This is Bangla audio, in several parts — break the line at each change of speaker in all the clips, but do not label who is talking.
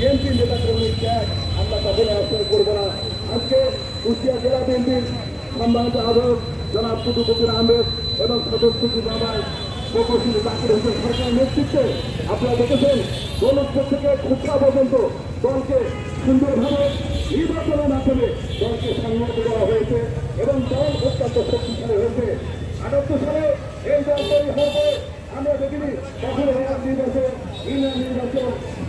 নেতা কর্মী ত্যাগ আমরা কখনো আশ্রয় করব না। আজকে কুষ্টিয়া জেলা বিএনপির সম্মানিত আহ্বায়ক জনাব কুতুবুদ্দিন আহমেদ এবং সদস্য বাবায় প্রকৌশলী জাকির হোসেন সরকারের নেতৃত্বে আপনারা দেখেছেন দৌলতপুর থেকে খুচরা পর্যন্ত দলকে সুন্দরভাবে নির্বাচনের মাধ্যমে দলকে সংগঠিত করা হয়েছে এবং দল অত্যন্ত শক্তিশালী হয়েছে। আটাত্তর সালে এই দল তৈরি হওয়ার আমরা দেখিনি কখনো নির্বাচন ইউনিয়ন নির্বাচন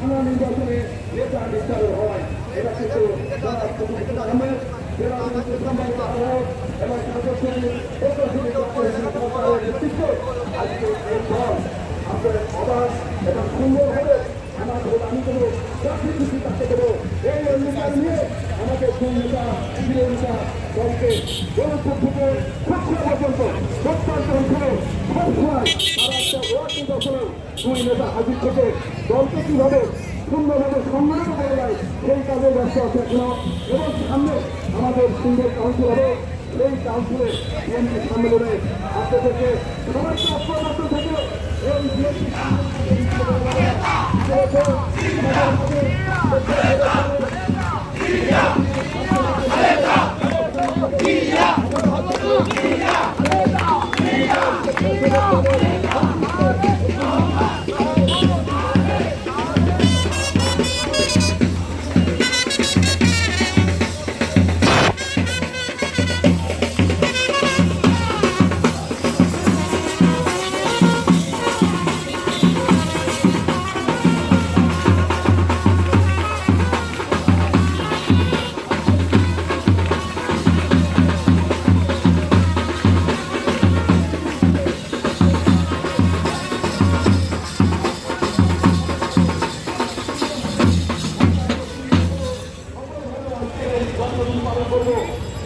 থানা নির্বাচনে নেতা নির্ধারণ হয় এটা কিন্তু আহমেদ জেলা এবং নেতৃত্বে আজকে এই দল আপনাদের অবাধ এবং সুন্দর হবে আমার ভোট আমি দেবো চাকরি খুশি তাকে দেবো এই অঙ্গীকার নিয়ে আমাকে কোন প্রিয় নেতা দলকে থেকে খুচরা পর্যন্ত প্রত্যন্ত অঞ্চলে সবসময় দুই নেতা হাজির থেকে দলকে কীভাবে সুন্দরভাবে সম্মানিত করা যায় সেই কাজে ব্যস্ত আছে এবং সামনে আমাদের সুন্দর কাউন্সিল হবে। এই কাউন্সিলে বিএনপি সম্মেলনে আপনাদেরকে সবাইকে অপ্রমাত্র থেকে এই বিএনপি জন্মদিন